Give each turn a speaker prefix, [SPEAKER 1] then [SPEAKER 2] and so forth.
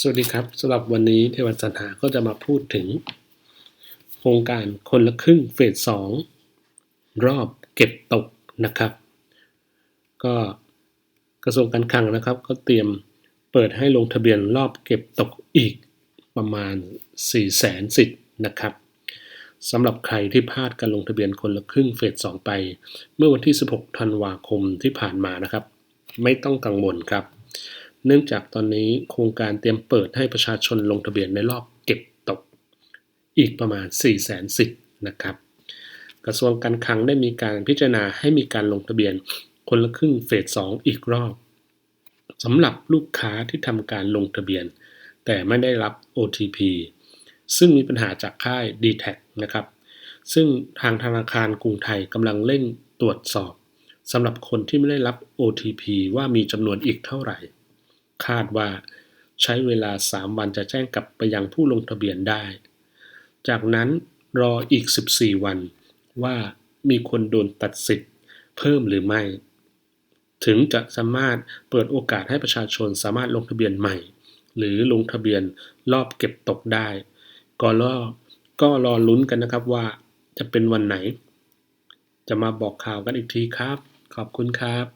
[SPEAKER 1] สวัสดีครับสำหรับวันนี้เทวันสันหาก็จะมาพูดถึง โครงการคนละครึ่งเฟสสองรอบเก็บตกนะครับ ก็กระทรวงการคลังนะครับ ก็เตรียมเปิดให้ลงทะเบียนรอบเก็บตกอีกประมาณ 4 0 0แสนสิทธิ์นะครับสำหรับใครที่พลาดการลงทะเบียนคนละครึ่งเฟสสองไป เมื่อวันที่ 16 ธันวาคมที่ผ่านมานะครับ ไม่ต้องกังวลครับ เนื่องจากตอนนี้โครงการเตรียมเปิดให้ประชาชนลงทะเบียนในรอบเก็บตก อีกประมาณ 4 0 0แสนสิทธิ์นะครับ กระทรวงการคลังได้มีการพิจารณาให้มีการลงทะเบียนคนละครึ่งเฟสสองอีกรอบสำหรับลูกค้าที่ทำการลงทะเบียน แต่ไม่ได้รับ OTP ซึ่งมีปัญหาจากค่าย d t แทนะครับ ซึ่งทางธนาคารกรุงไทยกำลังเร่งตรวจสอบสำหรับคนที่ไม่ได้รับ OTP ว่ามีจำนวนอีกเท่าไหร่ คาดว่าใช้เวลา 3 วันจะแจ้งกลับไปยังผู้ลงทะเบียนได้ จากนั้นรออีก 14 วันว่ามีคนโดนตัดสิทธิ์เพิ่มหรือไม่ ถึงจะสามารถเปิดโอกาสให้ประชาชนสามารถลงทะเบียนใหม่ หรือลงทะเบียนรอบเก็บตกได้ ก็รอก็รอลุ้นกันนะครับว่าจะเป็นวันไหน จะมาบอกข่าวกันอีกทีครับ ขอบคุณครับ